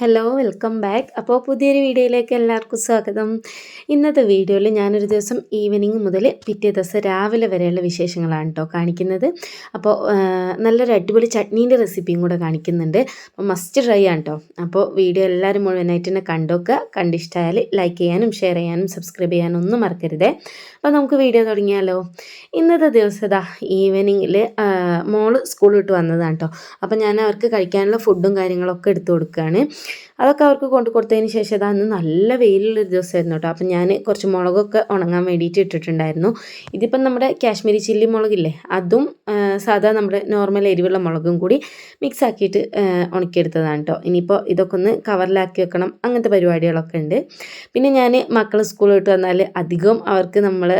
Hello welcome back അപ്പോൾ പുതിയൊരു വീഡിയോയിലേക്ക് എല്ലാവർക്കും സ്വാഗതം. ഇന്നത്തെ വീഡിയോയിൽ ഞാനൊരു ദിവസം ഈവനിങ് മുതൽ പിറ്റേ ദിവസം രാവിലെ വരെയുള്ള വിശേഷങ്ങളാണ് കേട്ടോ കാണിക്കുന്നത്. അപ്പോൾ നല്ലൊരു അടിപൊളി ചട്നീന്റെ റെസിപ്പിയും കൂടെ കാണിക്കുന്നുണ്ട്. അപ്പോൾ മസ്റ്റ് ട്രൈ ആണ് കേട്ടോ അപ്പോൾ വീഡിയോ എല്ലാവരും മുഴുവനായിട്ട് തന്നെ കണ്ടോക്കുക. കണ്ടിഷ്ടമായാൽ ലൈക്ക് ചെയ്യാനും ഷെയർ ചെയ്യാനും സബ്സ്ക്രൈബ് ചെയ്യാനും ഒന്നും മറക്കരുതേ. അപ്പോൾ നമുക്ക് വീഡിയോ തുടങ്ങിയാലോ. ഇന്നത്തെ ദിവസം ഇതാ ഈവനിങ്ങിൽ മോൾ സ്കൂൾ വിട്ട് വന്നതാണ് കേട്ടോ അപ്പോൾ ഞാൻ അവർക്ക് കഴിക്കാനുള്ള ഫുഡും കാര്യങ്ങളൊക്കെ എടുത്തു കൊടുക്കുകയാണ്. അതൊക്കെ അവർക്ക് കൊണ്ടു കൊടുത്തതിന് ശേഷം ഇതാ അന്ന് നല്ല വെയിലുള്ളൊരു ദിവസമായിരുന്നു കേട്ടോ അപ്പം ഞാൻ കുറച്ച് മുളകൊക്കെ ഉണങ്ങാൻ വേണ്ടിയിട്ട് ഇട്ടിട്ടുണ്ടായിരുന്നു. ഇതിപ്പം നമ്മുടെ കാശ്മീരി ചില്ലി മുളകില്ലേ അതും സാധാ നമ്മുടെ നോർമൽ എരിവുള്ള മുളകും കൂടി മിക്സ് ആക്കിയിട്ട് ഉണക്കിയെടുത്തതാണ് കേട്ടോ ഇനിയിപ്പോൾ ഇതൊക്കെ ഒന്ന് കവറിലാക്കി വെക്കണം. അങ്ങനത്തെ പരിപാടികളൊക്കെ ഉണ്ട്. പിന്നെ ഞാൻ മക്കൾ സ്കൂളിൽ വിട്ട് വന്നാൽ അധികം അവർക്ക് നമ്മൾ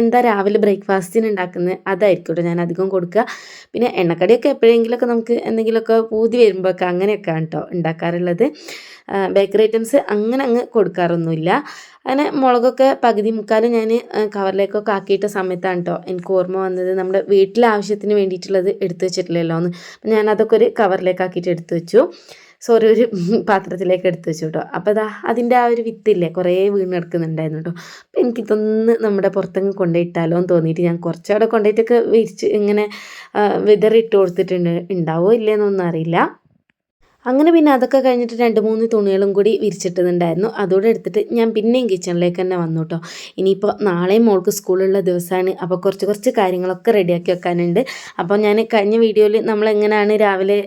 എന്താ രാവിലെ ബ്രേക്ക്ഫാസ്റ്റിന് ഉണ്ടാക്കുന്നത് അതായിരിക്കും കേട്ടോ ഞാൻ അധികം കൊടുക്കുക. പിന്നെ എണ്ണക്കടിയൊക്കെ എപ്പോഴെങ്കിലുമൊക്കെ നമുക്ക് എന്തെങ്കിലുമൊക്കെ പൂതി വരുമ്പോഴൊക്കെ അങ്ങനെയൊക്കെയാണ് കേട്ടോ ഉണ്ടാക്കാറുള്ളത്. ബേക്കറി ഐറ്റംസ് അങ്ങനെ അങ്ങ് കൊടുക്കാറൊന്നുമില്ല. അങ്ങനെ മുളകൊക്കെ പകുതി മുക്കാലും ഞാൻ കവറിലേക്കൊക്കെ ആക്കിയിട്ട സമയത്താണ് കേട്ടോ എനിക്ക് ഓർമ്മ വന്നത്. നമ്മുടെ വീട്ടിലെ ആവശ്യത്തിന് വേണ്ടിയിട്ടുള്ളത് എടുത്തു വെച്ചിട്ടില്ലല്ലോ എന്ന്. ഞാൻ അതൊക്കെ ഒരു കവറിലേക്ക് ആക്കിയിട്ട് എടുത്തു വെച്ചു. സോറി ഒരു പാത്രത്തിലേക്ക് എടുത്തു വെച്ചു കേട്ടോ അപ്പോൾ അതാ അതിന്റെ ആ ഒരു വിത്തില്ലേ കുറേ വീണെടുക്കുന്നുണ്ടായിരുന്നു കേട്ടോ അപ്പോൾ എനിക്കിതൊന്ന് നമ്മുടെ പുറത്തങ്ങ് കൊണ്ടുപോയിട്ടാലോ എന്ന് തോന്നിയിട്ട് ഞാൻ കുറച്ചവിടെ കൊണ്ടുപോയിട്ടൊക്കെ വിരിച്ച് ഇങ്ങനെ വിതറിട്ട് കൊടുത്തിട്ടുണ്ട്. ഉണ്ടാവോ ഇല്ലേന്നൊന്നും അറിയില്ല. അങ്ങനെ പിന്നെ അതൊക്കെ കഴിഞ്ഞിട്ട് രണ്ട് മൂന്ന് തുണികളും കൂടി വിരിച്ചിട്ടുണ്ടായിരുന്നു അതോടെ എടുത്തിട്ട് ഞാൻ പിന്നെയും കിച്ചണിലേക്ക് തന്നെ വന്നു കേട്ടോ ഇനിയിപ്പോൾ നാളെയും മോൾക്ക് സ്കൂളുള്ള ദിവസമാണ് അപ്പോൾ കുറച്ച് കുറച്ച് കാര്യങ്ങളൊക്കെ റെഡിയാക്കി വെക്കാനുണ്ട്. അപ്പോൾ ഞാൻ കഴിഞ്ഞ വീഡിയോയിൽ നമ്മൾ എങ്ങനെയാണ് രാവിലെ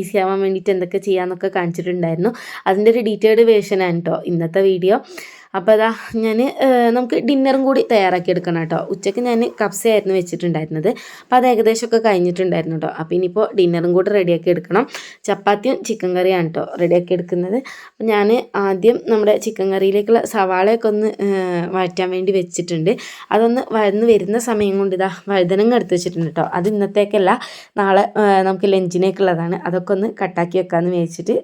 ഈസി ആവാൻ വേണ്ടിയിട്ട് എന്തൊക്കെ ചെയ്യാമെന്നൊക്കെ കാണിച്ചിട്ടുണ്ടായിരുന്നു. അതിന്റെ ഒരു ഡീറ്റെയിൽഡ് വേർഷനാണ് കേട്ടോ ഇന്നത്തെ വീഡിയോ. അപ്പോൾ അതാ ഞാൻ നമുക്ക് ഡിന്നറും കൂടി തയ്യാറാക്കി എടുക്കണം കേട്ടോ. ഉച്ചയ്ക്ക് ഞാൻ കപ്സയായിരുന്നു വെച്ചിട്ടുണ്ടായിരുന്നത്. അപ്പോൾ അത് ഏകദേശമൊക്കെ കഴിഞ്ഞിട്ടുണ്ടായിരുന്നു കേട്ടോ. അപ്പോൾ ഇനിയിപ്പോൾ ഡിന്നറും കൂടി റെഡിയാക്കി എടുക്കണം. ചപ്പാത്തിയും ചിക്കൻ കറിയാണ് കേട്ടോ റെഡിയാക്കി എടുക്കുന്നത്. അപ്പോൾ ഞാൻ ആദ്യം നമ്മുടെ ചിക്കൻ കറിയിലേക്കുള്ള സവാളയൊക്കെ ഒന്ന് വഴറ്റാൻ വേണ്ടി വെച്ചിട്ടുണ്ട്. അതൊന്ന് വഴന്ന് വരുന്ന സമയം കൊണ്ട് ഇതാ വഴുതനങ്ങ എടുത്ത് വെച്ചിട്ടുണ്ട് കേട്ടോ. അത് ഇന്നത്തേക്കല്ല നാളെ നമുക്ക് ലഞ്ചിനേക്കുള്ളതാണ് അതൊക്കെ ഒന്ന് കട്ടാക്കി വെക്കാമെന്ന് വെച്ചിട്ട്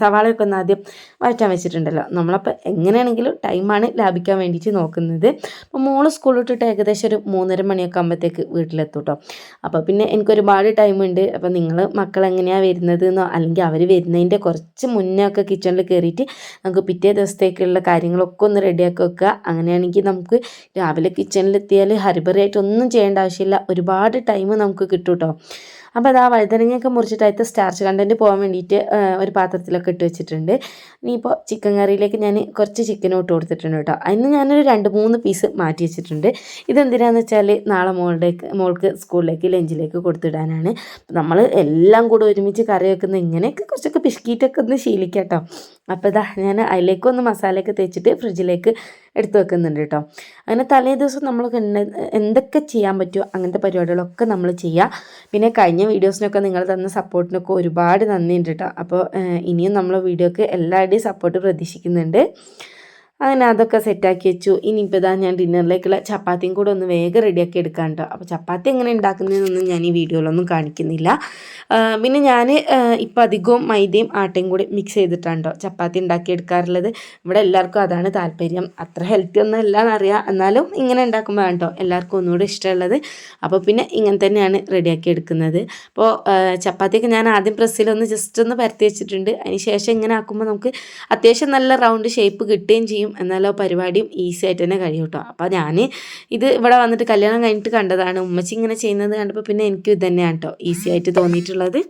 സവാളയൊക്കെ ഒന്ന് ആദ്യം വഴറ്റാൻ വെച്ചിട്ടുണ്ടല്ലോ. നമ്മളപ്പോൾ എങ്ങനെയാണെങ്കിലും ടൈമാണ് ലാഭിക്കാൻ വേണ്ടിയിട്ട് നോക്കുന്നത്. അപ്പോൾ മോൾ സ്കൂളിൽ വിട്ടിട്ട് ഏകദേശം ഒരു മൂന്നര മണിയൊക്കെ ആകുമ്പോഴത്തേക്ക് വീട്ടിലെത്തും കേട്ടോ അപ്പോൾ പിന്നെ എനിക്ക് ഒരുപാട് ടൈമുണ്ട് അപ്പോൾ നിങ്ങൾ മക്കൾ എങ്ങനെയാണ് വരുന്നത് എന്നോ അല്ലെങ്കിൽ അവർ വരുന്നതിന്റെ കുറച്ച് മുന്നേ ഒക്കെ കിച്ചണിൽ കയറിയിട്ട് നമുക്ക് പിറ്റേ ദിവസത്തേക്കുള്ള കാര്യങ്ങളൊക്കെ ഒന്ന് റെഡിയാക്കി വെക്കുക. അങ്ങനെയാണെങ്കിൽ നമുക്ക് രാവിലെ കിച്ചണിലെത്തിയാൽ ഹരിബറിയായിട്ട് ഒന്നും ചെയ്യേണ്ട ആവശ്യമില്ല. ഒരുപാട് ടൈം നമുക്ക് കിട്ടും കേട്ടോ അപ്പോൾ അത് ആ വഴുതനങ്ങയൊക്കെ മുറിച്ചിട്ട് അതിൽ സ്റ്റാർച്ച് കണ്ടന്റ് പോകാൻ വേണ്ടിയിട്ട് ഒരു പാത്രത്തിലൊക്കെ ഇട്ട് വെച്ചിട്ടുണ്ട്. ഇനിയിപ്പോൾ ചിക്കൻ കറിയിലേക്ക് ഞാൻ കുറച്ച് ചിക്കനും ഇട്ട് കൊടുത്തിട്ടുണ്ട് കേട്ടോ. അതിന് ഞാനൊരു രണ്ട് മൂന്ന് പീസ് മാറ്റി വെച്ചിട്ടുണ്ട്. ഇതെന്തിനാന്ന് വെച്ചാൽ നാളെ മോളുടെ മോൾക്ക് സ്കൂളിലേക്ക് ലഞ്ചിലേക്ക് കൊടുത്തിടാനാണ്. നമ്മൾ എല്ലാം കൂടെ ഒരുമിച്ച് കറി വെക്കുന്ന ഇങ്ങനെയൊക്കെ കുറച്ചൊക്കെ പിശുക്കിയിട്ടൊക്കെ ഒന്ന് ശീലിക്കാം കേട്ടോ. അപ്പോൾ ഇതാ ഞാൻ അതിലേക്ക് ഒന്ന് മസാലയൊക്കെ തേച്ചിട്ട് ഫ്രിഡ്ജിലേക്ക് എടുത്ത് വെക്കുന്നുണ്ട് കേട്ടോ. അങ്ങനെ തലേ ദിവസം നമ്മൾ എന്തൊക്കെ ചെയ്യാൻ പറ്റുമോ അങ്ങനത്തെ പരിപാടികളൊക്കെ നമ്മൾ ചെയ്യുക. പിന്നെ കഴിഞ്ഞ വീഡിയോസിനൊക്കെ നിങ്ങൾ തന്ന സപ്പോർട്ടിനൊക്കെ ഒരുപാട് നന്ദിയുണ്ട് കേട്ടോ. അപ്പോൾ ഇനിയും നമ്മൾ വീഡിയോക്ക് എല്ലാവരുടെയും സപ്പോർട്ട് പ്രതീക്ഷിക്കുന്നുണ്ട്. അങ്ങനെ അതൊക്കെ സെറ്റാക്കി വെച്ചു. ഇനിയിപ്പോൾ ഇതാ ഞാൻ ഡിന്നറിലേക്കുള്ള ചപ്പാത്തിയും കൂടെ ഒന്ന് വേഗം റെഡിയാക്കി എടുക്കാൻ കേട്ടോ അപ്പോൾ ചപ്പാത്തി എങ്ങനെ ഉണ്ടാക്കുന്നതെന്നൊന്നും ഞാൻ ഈ വീഡിയോയിലൊന്നും കാണിക്കുന്നില്ല. പിന്നെ ഞാൻ ഇപ്പോൾ അധികവും മൈദയും ആട്ടയും കൂടി മിക്സ് ചെയ്തിട്ടാണ് ചപ്പാത്തി ഉണ്ടാക്കി എടുക്കാറുള്ളത്. ഇവിടെ എല്ലാവർക്കും അതാണ് താല്പര്യം. അത്ര ഹെൽത്തി ഒന്നും അല്ല എന്നറിയാം എന്നാലും ഇങ്ങനെ ഉണ്ടാക്കുമ്പോൾ കേട്ടോ എല്ലാവർക്കും ഒന്നുകൂടി ഇഷ്ടമുള്ളത്. അപ്പോൾ പിന്നെ ഇങ്ങനെ തന്നെയാണ് റെഡിയാക്കി എടുക്കുന്നത്. അപ്പോൾ ചപ്പാത്തിയൊക്കെ ഞാൻ ആദ്യം പ്രസ്സിലൊന്ന് ജസ്റ്റ് ഒന്ന് പരത്തി വെച്ചിട്ടുണ്ട്. അതിന് ശേഷം ഇങ്ങനെ ആക്കുമ്പോൾ നമുക്ക് അത്യാവശ്യം നല്ല റൗണ്ട് ഷേപ്പ് കിട്ടുകയും ചെയ്യും. എന്നാലോ പരിപാടിയും ഈസി ആയിട്ട് തന്നെ കഴിയും കേട്ടോ അപ്പോൾ ഞാൻ ഇത് ഇവിടെ വന്നിട്ട് കല്യാണം കഴിഞ്ഞിട്ട് കണ്ടതാണ്. ഉമ്മച്ചി ഇങ്ങനെ ചെയ്യുന്നത് കണ്ടപ്പോൾ പിന്നെ എനിക്കും ഇത് തന്നെയാണ് കേട്ടോ ഈസി ആയിട്ട് തോന്നിയിട്ടുള്ളത്.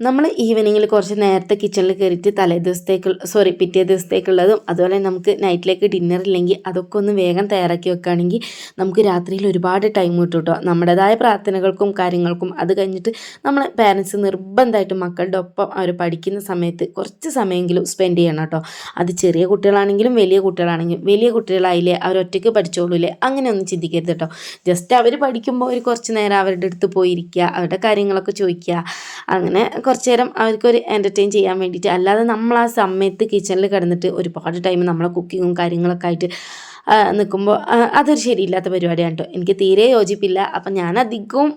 നമ്മൾ ഈവനിങ്ങിൽ കുറച്ച് നേരത്തെ കിച്ചണിൽ കയറിയിട്ട് തലേ ദിവസത്തേക്ക് സോറി പിറ്റേ ദിവസത്തേക്കുള്ളതും അതുപോലെ നമുക്ക് നൈറ്റിലേക്ക് ഡിന്നർ ഇല്ലെങ്കിൽ അതൊക്കെ ഒന്ന് വേഗം തയ്യാറാക്കി വെക്കുകയാണെങ്കിൽ നമുക്ക് രാത്രിയിൽ ഒരുപാട് ടൈം കിട്ടും കേട്ടോ നമ്മുടേതായ പ്രാർത്ഥനകൾക്കും കാര്യങ്ങൾക്കും അത് കഴിഞ്ഞിട്ട് നമ്മൾ പാരൻസ് നിർബന്ധമായിട്ടും മക്കളുടെ ഒപ്പം അവർ പഠിക്കുന്ന സമയത്ത് കുറച്ച് സമയമെങ്കിലും സ്പെൻഡ് ചെയ്യണം കേട്ടോ അത് ചെറിയ കുട്ടികളാണെങ്കിലും വലിയ കുട്ടികളാണെങ്കിലും വലിയ കുട്ടികളായില്ലേ അവർ ഒറ്റയ്ക്ക് പഠിച്ചോളൂലേ അങ്ങനെയൊന്നും ചിന്തിക്കരുത് കേട്ടോ ജസ്റ്റ് അവർ പഠിക്കുമ്പോൾ ഒരു കുറച്ച് നേരം അവരുടെ അടുത്ത് പോയിരിക്കുക അവരുടെ കാര്യങ്ങളൊക്കെ ചോദിക്കുക അങ്ങനെ കുറച്ച് നേരം അവർക്കൊരു എന്റർടൈൻ ചെയ്യാൻ വേണ്ടിയിട്ട്. അല്ലാതെ നമ്മൾ ആ സമയത്ത് കിച്ചണിൽ കിടന്നിട്ട് ഒരുപാട് ടൈം നമ്മളെ കുക്കിങ്ങും കാര്യങ്ങളൊക്കെ ആയിട്ട് നിൽക്കുമ്പോൾ അതൊരു ശരിയില്ലാത്ത പരിപാടിയാണ് കേട്ടോ. എനിക്ക് തീരെ യോജിപ്പില്ല. അപ്പം ഞാൻ അധികവും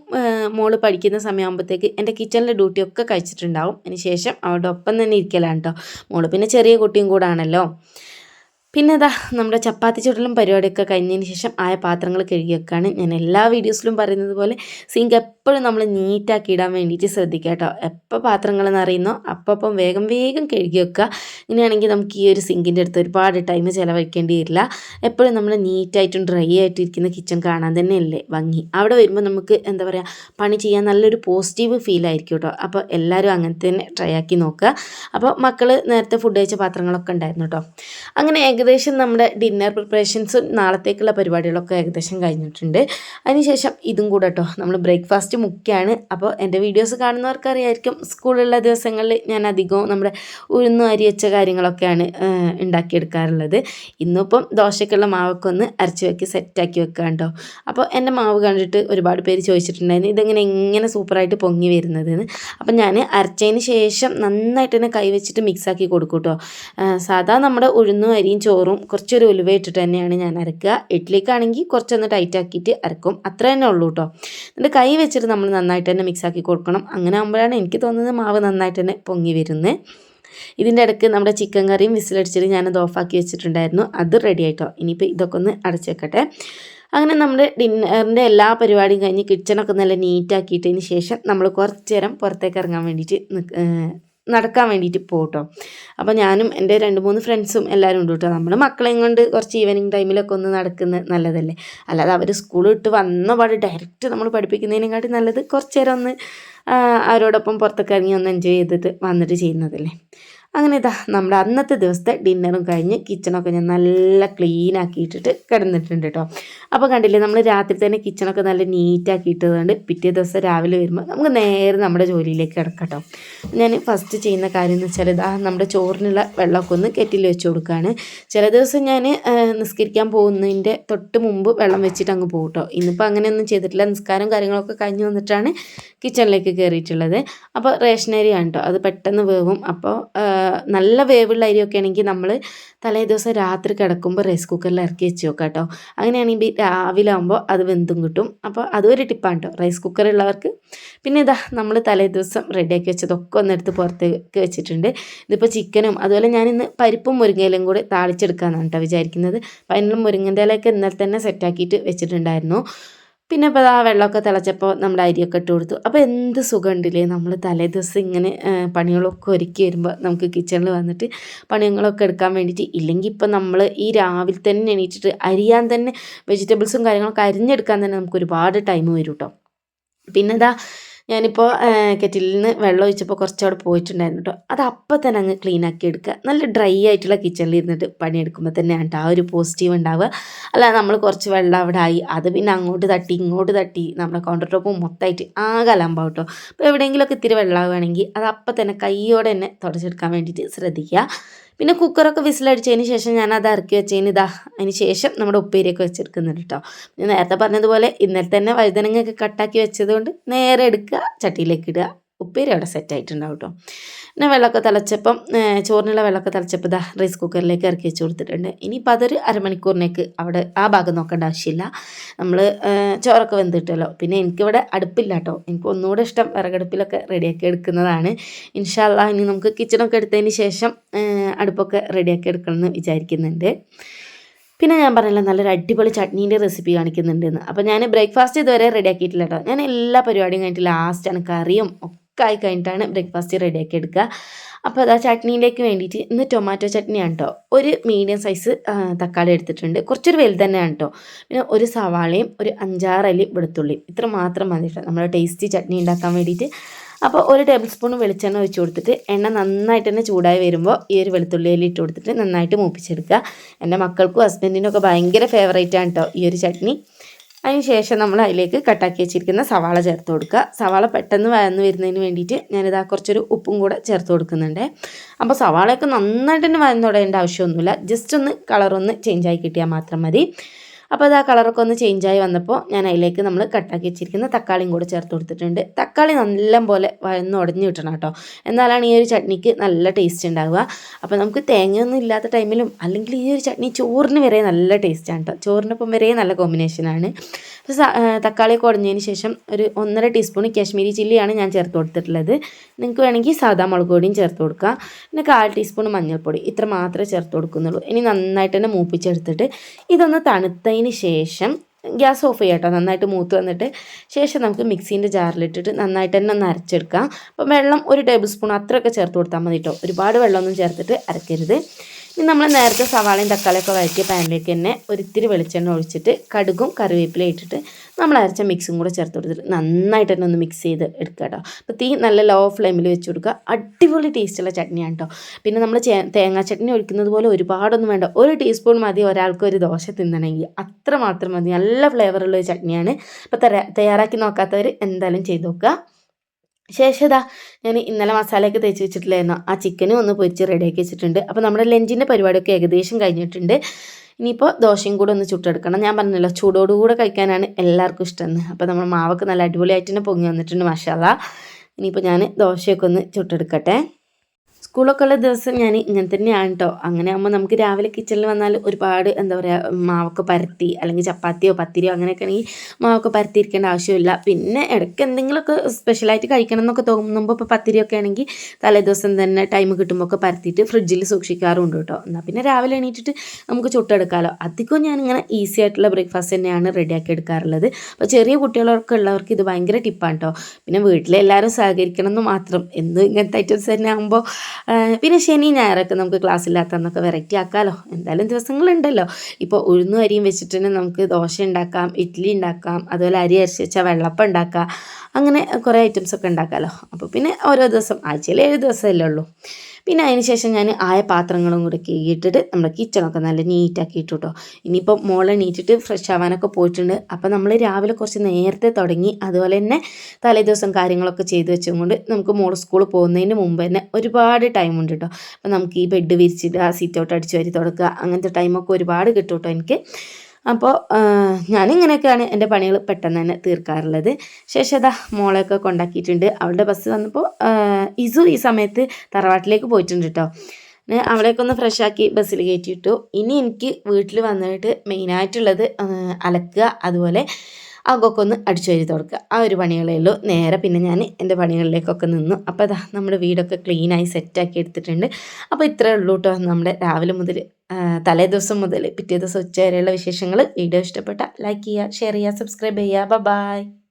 മോൾ പഠിക്കുന്ന സമയമാകുമ്പോഴത്തേക്ക് എന്റെ കിച്ചണിലെ ഡ്യൂട്ടിയൊക്കെ കഴിച്ചിട്ടുണ്ടാവും. അതിന് ശേഷം അവളുടെ ഒപ്പം തന്നെ ഇരിക്കലാണ് കേട്ടോ. മോൾ പിന്നെ ചെറിയ കുട്ടിയും കൂടാണല്ലോ പിന്നെ അതാ നമ്മുടെ ചപ്പാത്തി ചുടലും പരിപാടിയൊക്കെ കഴിഞ്ഞതിന് ശേഷം ആയ പാത്രങ്ങൾ കഴുകിയൊക്കെയാണ്. ഞാൻ എല്ലാ വീഡിയോസിലും പറയുന്നത് പോലെ സിങ്ക് എപ്പോഴും നമ്മൾ നീറ്റാക്കി ഇടാൻ വേണ്ടിയിട്ട് ശ്രദ്ധിക്കുക കേട്ടോ. എപ്പോൾ പാത്രങ്ങൾ നിറയുന്നോ അപ്പം വേഗം വേഗം കഴുകി വെക്കുക. ഇങ്ങനെയാണെങ്കിൽ നമുക്ക് ഈ ഒരു സിങ്കിന്റെ അടുത്ത് ഒരുപാട് ടൈം ചിലവഴിക്കേണ്ടി വരില്ല. എപ്പോഴും നമ്മൾ നീറ്റായിട്ടും ഡ്രൈ ആയിട്ടിരിക്കുന്ന കിച്ചൺ കാണാൻ തന്നെയല്ലേ ഭംഗി. അവിടെ വരുമ്പോൾ നമുക്ക് എന്താ പറയുക പണി ചെയ്യാൻ നല്ലൊരു പോസിറ്റീവ് ഫീൽ ആയിരിക്കും കേട്ടോ. അപ്പോൾ എല്ലാവരും അങ്ങനെ തന്നെ ട്രൈ ആക്കി നോക്കുക. അപ്പോൾ മക്കൾ നേരത്തെ ഫുഡ് കഴിച്ച പാത്രങ്ങളൊക്കെ ഉണ്ടായിരുന്നു കേട്ടോ. അങ്ങനെ ഏകദേശം നമ്മുടെ ഡിന്നർ പ്രിപ്പറേഷൻസും നാളത്തേക്കുള്ള പരിപാടികളൊക്കെ ഏകദേശം കഴിഞ്ഞിട്ടുണ്ട്. അതിനുശേഷം ഇതും കൂടെ കേട്ടോ. നമ്മൾ ബ്രേക്ക്ഫാസ്റ്റ് മുഖ്യമാണ് അപ്പോൾ എന്റെ വീഡിയോസ് കാണുന്നവർക്ക് അറിയായിരിക്കും സ്കൂളുള്ള ദിവസങ്ങളിൽ ഞാൻ അധികവും നമ്മുടെ ഉഴുന്ന് അരി വെച്ച കാര്യങ്ങളൊക്കെയാണ് ഉണ്ടാക്കിയെടുക്കാറുള്ളത്. ഇന്നിപ്പം ദോശയ്ക്കുള്ള മാവൊക്കെ ഒന്ന് അരച്ച് വെക്കി സെറ്റാക്കി വെക്കുക കേട്ടോ അപ്പോൾ എന്റെ മാവ് കണ്ടിട്ട് ഒരുപാട് പേര് ചോദിച്ചിട്ടുണ്ടായിരുന്നു ഇതെങ്ങനെ എങ്ങനെ സൂപ്പറായിട്ട് പൊങ്ങി വരുന്നതെന്ന്? അപ്പം ഞാൻ അരച്ചതിന് ശേഷം നന്നായിട്ട് തന്നെ കൈവച്ചിട്ട് മിക്സാക്കി കൊടുക്കും കേട്ടോ സാധാ നമ്മുടെ ഉഴുന്നും അരിയും ചോറും കുറച്ചൊരു ഉലുവ ഇട്ടിട്ട് തന്നെയാണ് ഞാൻ അരക്കുക. ഇഡ്ഡലിക്കാണെങ്കിൽ കുറച്ചൊന്ന് ടൈറ്റ് ആക്കിയിട്ട് അരക്കും. അത്ര തന്നെ ഉള്ളൂ കേട്ടോ എന്നിട്ട് കൈ വെച്ചിട്ട് നമ്മൾ നന്നായിട്ട് തന്നെ മിക്സാക്കി കൊടുക്കണം. അങ്ങനെ ആകുമ്പോഴാണ് എനിക്ക് തോന്നുന്നത് മാവ് നന്നായിട്ട് തന്നെ പൊങ്ങി വരുന്നത് ഇതിന്റെ ഇടയ്ക്ക് നമ്മുടെ ചിക്കൻ കറിയും വിസിലടിച്ചിട്ട് ഞാനത് ഓഫാക്കി വെച്ചിട്ടുണ്ടായിരുന്നു. അത് റെഡി ആയിട്ടോ? ഇനിയിപ്പോൾ ഇതൊക്കെ ഒന്ന് അടച്ചേക്കട്ടെ അങ്ങനെ നമ്മുടെ ഡിന്നറിന്റെ എല്ലാ പരിപാടിയും കഴിഞ്ഞ് കിച്ചണൊക്കെ നല്ല നീറ്റാക്കിയിട്ടതിന് ശേഷം നമ്മൾ കുറച്ച് നേരം പുറത്തേക്ക് ഇറങ്ങാൻ വേണ്ടിയിട്ട് നടക്കാൻ വേണ്ടിയിട്ട് പോട്ടോ. അപ്പോൾ ഞാനും എന്റെ രണ്ട് മൂന്ന് ഫ്രണ്ട്സും എല്ലാവരും ഉണ്ട് കേട്ടോ. നമ്മൾ മക്കളെയും കൊണ്ട് കുറച്ച് ഈവനിങ് ടൈമിലൊക്കെ ഒന്ന് നടക്കുന്നത് നല്ലതല്ലേ? അല്ലാതെ അവർ സ്കൂൾ വിട്ട് വന്ന പാട് ഡയറക്റ്റ് നമ്മൾ പഠിപ്പിക്കുന്നതിനെക്കാട്ടി നല്ലത് കുറച്ച് നേരം ഒന്ന് അവരോടൊപ്പം പുറത്തൊക്കെ ഇറങ്ങി ഒന്ന് എൻജോയ് ചെയ്തിട്ട് വന്നിട്ട് ചെയ്യുന്നതല്ലേ. അങ്ങനെ ഇതാ നമ്മുടെ അന്നത്തെ ദിവസത്തെ ഡിന്നറും കഴിഞ്ഞ് കിച്ചണൊക്കെ ഞാൻ നല്ല ക്ലീൻ ആക്കിയിട്ടിട്ട് കിടന്നിട്ടുണ്ട് കേട്ടോ അപ്പോൾ കണ്ടില്ലേ നമ്മൾ രാത്രി തന്നെ കിച്ചണൊക്കെ നല്ല നീറ്റ് ആക്കിയിട്ടതുകൊണ്ട് പിറ്റേ ദിവസം രാവിലെ വരുമ്പോൾ നമുക്ക് നേരെ നമ്മുടെ ജോലിയിലേക്ക് കിടക്കട്ടോ ഞാൻ ഫസ്റ്റ് ചെയ്യുന്ന കാര്യം എന്ന് വെച്ചാൽ ഇതാ നമ്മുടെ ചോറിനുള്ള വെള്ളമൊക്കെ ഒന്ന് കെറ്റിൽ വെച്ച് കൊടുക്കുകയാണ് ചില ദിവസം ഞാൻ നിസ്കരിക്കാൻ പോകുന്നതിന്റെ തൊട്ട് മുമ്പ് വെള്ളം വെച്ചിട്ട് അങ്ങ് പോകും കേട്ടോ ഇന്നിപ്പോൾ അങ്ങനെയൊന്നും ചെയ്തിട്ടില്ല. നിസ്കാരം കാര്യങ്ങളൊക്കെ കഴിഞ്ഞ് വന്നിട്ടാണ് കിച്ചണിലേക്ക് കയറിയിട്ടുള്ളത്. അപ്പോൾ റേഷനരിയാണ് കേട്ടോ അത് പെട്ടെന്ന് വേവും. അപ്പോൾ നല്ല വേവുള്ള അരിയൊക്കെ ആണെങ്കിൽ നമ്മൾ തലേ ദിവസം രാത്രി കിടക്കുമ്പോൾ റൈസ് കുക്കറിൽ ഇറക്കി വെച്ച് നോക്കാം കേട്ടോ. അങ്ങനെയാണെങ്കിൽ രാവിലെ ആകുമ്പോൾ അത് വെന്തും കിട്ടും. അപ്പോൾ അതൊരു ടിപ്പാണ് കേട്ടോ. റൈസ് കുക്കർ ഉള്ളവർക്ക്. പിന്നെ ഇതാ നമ്മൾ തലേ ദിവസം റെഡിയാക്കി വെച്ചതൊക്കെ ഒന്നെടുത്ത് പുറത്തേക്ക് വെച്ചിട്ടുണ്ട്. ഇതിപ്പോൾ ചിക്കനും അതുപോലെ ഞാൻ ഇന്ന് പരിപ്പും മുരിങ്ങയിലും കൂടി താളിച്ചെടുക്കാമെന്നാണ് കേട്ടോ വിചാരിക്കുന്നത്. അപ്പോൾ അതിനുള്ള മുരിങ്ങന്റെ ഇലയൊക്കെ ഇന്നലെ തന്നെ സെറ്റാക്കിയിട്ട് വെച്ചിട്ടുണ്ടായിരുന്നു. പിന്നെ ഇപ്പോൾ ആ വെള്ളമൊക്കെ തിളച്ചപ്പോൾ നമ്മുടെ അരിയൊക്കെ ഇട്ട് കൊടുത്തു. അപ്പോൾ എന്ത് സുഖമുണ്ടല്ലേ? നമ്മൾ തലേ ദിവസം ഇങ്ങനെ പണികളൊക്കെ ഒരുക്കി വരുമ്പോൾ നമുക്ക് കിച്ചണിൽ വന്നിട്ട് പണികളൊക്കെ എടുക്കാൻ വേണ്ടിയിട്ട് ഇല്ലെങ്കിൽ ഇപ്പം നമ്മൾ ഈ രാവിലെ തന്നെ എണീറ്റിട്ട് അരിയാൻ തന്നെ വെജിറ്റബിൾസും കാര്യങ്ങളൊക്കെ അരിഞ്ഞെടുക്കാൻ തന്നെ നമുക്ക് ഒരുപാട് ടൈം വരും കേട്ടോ പിന്നെ ഇതാ ഞാനിപ്പോൾ കെറ്റിലിൽ നിന്ന് വെള്ളം ഒഴിച്ചപ്പോൾ കുറച്ചവിടെ പോയിട്ടുണ്ടായിരുന്നു കേട്ടോ അത് അപ്പം തന്നെ അങ്ങ് ക്ലീൻ ആക്കി എടുക്കുക നല്ല ഡ്രൈ ആയിട്ടുള്ള കിച്ചണിൽ ഇരുന്നിട്ട് പണിയെടുക്കുമ്പോൾ തന്നെയാണ് കേട്ടോ ആ ഒരു പോസിറ്റീവ് ഉണ്ടാവുക. അല്ല നമ്മൾ കുറച്ച് വെള്ളം അവിടെ ആയി. അത് പിന്നെ അങ്ങോട്ട് തട്ടി ഇങ്ങോട്ട് തട്ടി നമ്മുടെ കൗണ്ടർ ടോപ്പ് മൊത്തമായിട്ട് ആകെ അലമ്പാവും കേട്ടോ അപ്പോൾ എവിടെയെങ്കിലുമൊക്കെ ഇത്തിരി വെള്ളമാവുകയാണെങ്കിൽ അത് അപ്പം തന്നെ കൈയോടെ തന്നെ തുടച്ചെടുക്കാൻ വേണ്ടിയിട്ട് ശ്രദ്ധിക്കുക. പിന്നെ കുക്കറൊക്കെ വിസിലടിച്ചതിന് ശേഷം ഞാൻ അത് ഇറക്കി വെച്ചതിന് ഇതാ അതിന് ശേഷം നമ്മുടെ ഉപ്പേരിയൊക്കെ വെച്ചെടുക്കുന്നുണ്ട് കേട്ടോ ഞാൻ നേരത്തെ പറഞ്ഞതുപോലെ ഇന്നലെ തന്നെ വഴുതനങ്ങയൊക്കെ കട്ടാക്കി വെച്ചതുകൊണ്ട് നേരെ എടുക്കുക ചട്ടിയിലേക്ക് ഇടുക. ഉപ്പേരി അവിടെ സെറ്റ് ആയിട്ടുണ്ടാവും കേട്ടോ പിന്നെ വെള്ളമൊക്കെ തിളച്ചപ്പം ചോറിനുള്ള വെള്ളമൊക്കെ തിളച്ചപ്പോൾ ഇതാ റൈസ് കുക്കറിലേക്ക് ഇറക്കി വെച്ച് കൊടുത്തിട്ടുണ്ട്. ഇനിയിപ്പോൾ അതൊരു അരമണിക്കൂറിനേക്ക് അവിടെ ആ ഭാഗം നോക്കേണ്ട ആവശ്യമില്ല. നമ്മൾ ചോറൊക്കെ വെന്തിട്ടല്ലോ. പിന്നെ എനിക്കിവിടെ അടുപ്പില്ല കേട്ടോ എനിക്ക് ഒന്നുകൂടെ ഇഷ്ടം വിറകടുപ്പിലൊക്കെ റെഡിയാക്കി എടുക്കുന്നതാണ്. ഇൻഷാല്ല ഇനി നമുക്ക് കിച്ചണൊക്കെ എടുത്തതിന് ശേഷം അടുപ്പൊക്കെ റെഡിയാക്കി എടുക്കണമെന്ന് വിചാരിക്കുന്നുണ്ട്. പിന്നെ ഞാൻ പറഞ്ഞില്ല നല്ലൊരു അടിപൊളി ചട്നീന്റെ റെസിപ്പി കാണിക്കുന്നുണ്ടെന്ന് അപ്പോൾ ഞാൻ ബ്രേക്ക്ഫാസ്റ്റ് ഇതുവരെ റെഡിയാക്കിയിട്ടില്ല കേട്ടോ ഞാൻ എല്ലാ പരിപാടിയും കഴിഞ്ഞിട്ട് ലാസ്റ്റാണ് കറിയും ആയി കഴിഞ്ഞിട്ടാണ് ബ്രേക്ക്ഫാസ്റ്റ് റെഡിയാക്കി എടുക്കുക. അപ്പോൾ അതാ ചട്നിയിലേക്ക് വേണ്ടിയിട്ട് ഇന്ന് ടൊമാറ്റോ ചട്നിയാണ് കേട്ടോ ഒരു മീഡിയം സൈസ് തക്കാളി എടുത്തിട്ടുണ്ട്. കുറച്ചൊരു വലുത് തന്നെയാണ് കേട്ടോ പിന്നെ ഒരു സവാളയും ഒരു അഞ്ചാറല്ലി വെളുത്തുള്ളി ഇത്ര മാത്രം മതി കേട്ടോ നമ്മൾ ടേസ്റ്റി ചട്നി ഉണ്ടാക്കാൻ വേണ്ടിയിട്ട്. അപ്പോൾ ഒരു ടേബിൾ സ്പൂൺ വെളിച്ചെണ്ണ ഒഴിച്ചു കൊടുത്തിട്ട് എണ്ണ നന്നായിട്ട് തന്നെ ചൂടായി വരുമ്പോൾ ഈ ഒരു വെളുത്തുള്ളി വെളുത്തുള്ളിയിൽ ഇട്ട് കൊടുത്തിട്ട് നന്നായിട്ട് മൂപ്പിച്ചെടുക്കുക. എന്റെ മക്കൾക്കും ഹസ്ബൻഡിനും ഒക്കെ ഭയങ്കര ഫേവറേറ്റ് ആണ് കേട്ടോ ഈ ഒരു ചട്നി. അതിന് ശേഷം നമ്മൾ അതിലേക്ക് കട്ടാക്കി വെച്ചിരിക്കുന്ന സവാള ചേർത്ത് കൊടുക്കുക. സവാള പെട്ടെന്ന് വയന്ന് വരുന്നതിന് വേണ്ടിയിട്ട് ഞാനിതാ കുറച്ചൊരു ഉപ്പും കൂടെ ചേർത്ത് കൊടുക്കുന്നുണ്ട്. അപ്പോൾ സവാളയൊക്കെ നന്നായിട്ട് തന്നെ വയന്ന് തുടയേണ്ട ആവശ്യമൊന്നുമില്ല ജസ്റ്റ് ഒന്ന് കളറൊന്ന് ആയി കിട്ടിയാൽ മാത്രം മതി. അപ്പോൾ അത് ആ കളറൊക്കെ ഒന്ന് ചേഞ്ചായി വന്നപ്പോൾ ഞാൻ അതിലേക്ക് നമ്മൾ കട്ടാക്കി വെച്ചിരിക്കുന്ന തക്കാളിയും കൂടെ ചേർത്ത് കൊടുത്തിട്ടുണ്ട്. തക്കാളി നല്ല പോലെ വഴന്ന് ഉടഞ്ഞു കിട്ടണം കേട്ടോ. എന്നാലാണ് ഈ ഒരു ചട്നിക്ക് നല്ല ടേസ്റ്റ് ഉണ്ടാവുക. അപ്പോൾ നമുക്ക് തേങ്ങയൊന്നും ഇല്ലാത്ത ടൈമിലും അല്ലെങ്കിൽ ഈ ഒരു ചട്നി ചോറിന് വരെ നല്ല ടേസ്റ്റാണ് കേട്ടോ. ചോറിനൊപ്പം വരെ നല്ല കോമ്പിനേഷനാണ് തക്കാളിയൊക്കെ ഉടഞ്ഞതിന് ശേഷം ഒരു ഒന്നര ടീസ്പൂൺ കാശ്മീരി ചില്ലിയാണ് ഞാൻ ചേർത്ത് കൊടുത്തിട്ടുള്ളത്. നിങ്ങൾക്ക് വേണമെങ്കിൽ സാധാ മുളക് പൊടിയും ചേർത്ത് കൊടുക്കാം. പിന്നെ കാൽ ടീസ്പൂൺ മഞ്ഞൾപ്പൊടി ഇത്ര മാത്രമേ ചേർത്ത് കൊടുക്കുന്നുള്ളൂ. ഇനി നന്നായിട്ട് തന്നെ മൂപ്പിച്ചെടുത്തിട്ട് ഇതൊന്ന് തണുത്തതിന് ശേഷം ഗ്യാസ് ഓഫ് ചെയ്യാം കേട്ടോ നന്നായിട്ട് മൂത്ത് വന്നിട്ട് ശേഷം നമുക്ക് മിക്സീന്റെ ജാറിലിട്ടിട്ട് നന്നായിട്ട് തന്നെ ഒന്ന് അരച്ചെടുക്കാം. അപ്പം വെള്ളം ഒരു ടേബിൾ സ്പൂൺ അത്രയൊക്കെ ചേർത്ത് കൊടുത്താൽ മതി കേട്ടോ ഒരുപാട് വെള്ളമൊന്നും ചേർത്തിട്ട് അരക്കരുത്. ഇനി നമ്മൾ നേരത്തെ സവാളയും തക്കാളിയൊക്കെ വഴറ്റിയ പാനിലേക്ക് തന്നെ ഒരിത്തിരി വെളിച്ചെണ്ണ ഒഴിച്ചിട്ട് കടുകും കറിവേപ്പിലയും ഇട്ടിട്ട് നമ്മൾ അരച്ച മിക്സും കൂടെ ചേർത്ത് കൊടുത്തിട്ട് നന്നായിട്ട് തന്നെ ഒന്ന് മിക്സ് ചെയ്ത് എടുക്കുക കേട്ടോ. അപ്പോൾ തീ നല്ല ലോ ഫ്ലെയിമിൽ വെച്ച് കൊടുക്കുക. അടിപൊളി ടേസ്റ്റുള്ള ചട്നിയാണ് കേട്ടോ. പിന്നെ നമ്മൾ തേങ്ങാ ചട്നി ഒഴിക്കുന്നത് പോലെ ഒരുപാടൊന്നും വേണ്ട. ഒരു ടീസ്പൂൺ മതി ഒരാൾക്ക് ഒരു ദോശ തിന്നണമെങ്കിൽ. അത്ര മാത്രം മതി. നല്ല ഫ്ലേവറുള്ള ഒരു ചട്നിയാണ്. അപ്പോൾ തയ്യാറാക്കി നോക്കാത്തവർ എന്തായാലും ചെയ്ത് നോക്കുക. ശേഷം ഇതാ ഞാൻ ഇന്നലെ മസാലയൊക്കെ തേച്ച് വെച്ചിട്ടില്ലായിരുന്നു. ആ ചിക്കനും ഒന്ന് പൊരിച്ച് റെഡിയാക്കി വെച്ചിട്ടുണ്ട്. അപ്പോൾ നമ്മുടെ ലഞ്ചിന്റെ പരിപാടിയൊക്കെ ഏകദേശം കഴിഞ്ഞിട്ടുണ്ട്. ഇനിയിപ്പോൾ ദോശയും കൂടെ ഒന്ന് ചുട്ടെടുക്കണം. ഞാൻ പറഞ്ഞല്ലോ ചൂടോടുകൂടെ കഴിക്കാനാണ് എല്ലാവർക്കും ഇഷ്ടമെന്ന്. അപ്പോൾ നമ്മുടെ മാവൊക്കെ നല്ല അടിപൊളിയായിട്ട് തന്നെ പൊങ്ങി വന്നിട്ടുണ്ട് മസാല ഇനിയിപ്പോൾ ഞാൻ ദോശയൊക്കെ ഒന്ന് ചുട്ടെടുക്കട്ടെ. സ്കൂളൊക്കെ ഉള്ള ദിവസം ഞാൻ ഇങ്ങനെ തന്നെയാണ് കേട്ടോ അങ്ങനെ ആകുമ്പോൾ നമുക്ക് രാവിലെ കിച്ചണിൽ വന്നാൽ ഒരുപാട് എന്താ പറയുക മാവൊക്കെ പരത്തി അല്ലെങ്കിൽ ചപ്പാത്തിയോ പത്തിരിയോ അങ്ങനെയൊക്കെ ആണെങ്കിൽ മാവൊക്കെ പരത്തിയിരിക്കേണ്ട ആവശ്യമില്ല. പിന്നെ ഇടയ്ക്ക് എന്തെങ്കിലുമൊക്കെ സ്പെഷ്യലായിട്ട് കഴിക്കണം എന്നൊക്കെ തോന്നുമ്പോൾ ഇപ്പോൾ പത്തിരിയൊക്കെ ആണെങ്കിൽ തലേ ദിവസം തന്നെ ടൈം കിട്ടുമ്പോൾ ഒക്കെ പരത്തിയിട്ട് ഫ്രിഡ്ജിൽ സൂക്ഷിക്കാറുണ്ട് കേട്ടോ എന്നാൽ പിന്നെ രാവിലെ എണീറ്റിട്ട് നമുക്ക് ചുട്ടെടുക്കാമല്ലോ ഞാൻ ഞാനിങ്ങനെ ഈസി ആയിട്ടുള്ള ബ്രേക്ക്ഫാസ്റ്റ് തന്നെയാണ് റെഡിയാക്കി എടുക്കാറുള്ളത്. അപ്പോൾ ചെറിയ കുട്ടികളൊക്കെ ഉള്ളവർക്ക് ഇത് ഭയങ്കര ടിപ്പാണ് കേട്ടോ പിന്നെ വീട്ടിലെല്ലാവരും സഹകരിക്കണം എന്ന് മാത്രം. എന്നും ഇങ്ങനത്തെ ഐറ്റംസ് തന്നെ ആകുമ്പോൾ പിന്നെ ശനി ഞായറൊക്കെ നമുക്ക് ക്ലാസ് ഇല്ലാത്തന്നൊക്കെ വെറൈറ്റി ആക്കാമല്ലോ എന്തായാലും ദിവസങ്ങളുണ്ടല്ലോ. ഇപ്പോൾ ഉഴുന്നും അരിയും വെച്ചിട്ട് തന്നെ നമുക്ക് ദോശ ഉണ്ടാക്കാം ഇഡ്ഡലി ഉണ്ടാക്കാം അതുപോലെ അരി അരിച്ച് വെച്ചാൽ വെള്ളപ്പം ഉണ്ടാക്കാം അങ്ങനെ കുറേ ഐറ്റംസ് ഒക്കെ ഉണ്ടാക്കാമല്ലോ അപ്പോൾ പിന്നെ ഓരോ ദിവസം ആഴ്ചയിൽ ഏഴ് ദിവസമല്ലേ ഉള്ളൂ. പിന്നെ അതിന് ശേഷം ഞാൻ ആയ പാത്രങ്ങളും കൂടെ കീഴിട്ടിട്ട് നമ്മുടെ കിച്ചണൊക്കെ നല്ല നീറ്റാക്കി ഇട്ടു കേട്ടോ ഇനിയിപ്പോൾ മോളെ നീറ്റിട്ട് ഫ്രഷ് ആവാനൊക്കെ പോയിട്ടുണ്ട്. അപ്പോൾ നമ്മൾ രാവിലെ കുറച്ച് നേരത്തെ തുടങ്ങി അതുപോലെ തന്നെ തലേദിവസം കാര്യങ്ങളൊക്കെ ചെയ്തു വെച്ചുകൊണ്ട് നമുക്ക് മോൾ സ്കൂളിൽ പോകുന്നതിന് മുമ്പ് തന്നെ ഒരുപാട് ടൈം ഉണ്ട് കേട്ടോ അപ്പോൾ നമുക്ക് ഈ ബെഡ് വിരിച്ചിടുക സീറ്റ് ഔട്ട് അടിച്ച് വരി തുടക്കുക അങ്ങനത്തെ ടൈമൊക്കെ ഒരുപാട് കിട്ടും കേട്ടോ എനിക്ക്. അപ്പോൾ ഞാനിങ്ങനെയൊക്കെയാണ് എന്റെ പണികൾ പെട്ടെന്ന് തന്നെ തീർക്കാറുള്ളത്. ശേഷം അതാ മോളെയൊക്കെ കൊണ്ടാക്കിയിട്ടുണ്ട്. അവളുടെ ബസ് വന്നപ്പോൾ ഇസു ഈ സമയത്ത് തറവാട്ടിലേക്ക് പോയിട്ടുണ്ട് കേട്ടോ അവളെയൊക്കെ ഒന്ന് ഫ്രഷാക്കി ബസ്സിൽ കയറ്റിയിട്ടു ഇനി എനിക്ക് വീട്ടിൽ വന്നിട്ട് മെയിനായിട്ടുള്ളത് അലക്കുക അതുപോലെ അകൊക്കെ ഒന്ന് അടിച്ചു വരി തുടക്കുക. ആ ഒരു പണികളേ ഉള്ളൂ. നേരെ പിന്നെ ഞാൻ എന്റെ പണികളിലേക്കൊക്കെ നിന്നു. അപ്പോൾ അതാ നമ്മുടെ വീടൊക്കെ ക്ലീനായി സെറ്റാക്കി എടുത്തിട്ടുണ്ട്. അപ്പോൾ ഇത്രയേ ഉള്ളൂ കേട്ടോ നമ്മുടെ രാവിലെ മുതൽ തലേ ദിവസം മുതൽ പിറ്റേ ദിവസം ഉച്ച വരെയുള്ള വിശേഷങ്ങൾ വീഡിയോ ഇഷ്ടപ്പെട്ട ലൈക്ക് ചെയ്യുക ഷെയർ ചെയ്യുക സബ്സ്ക്രൈബ് ചെയ്യുക. ബൈ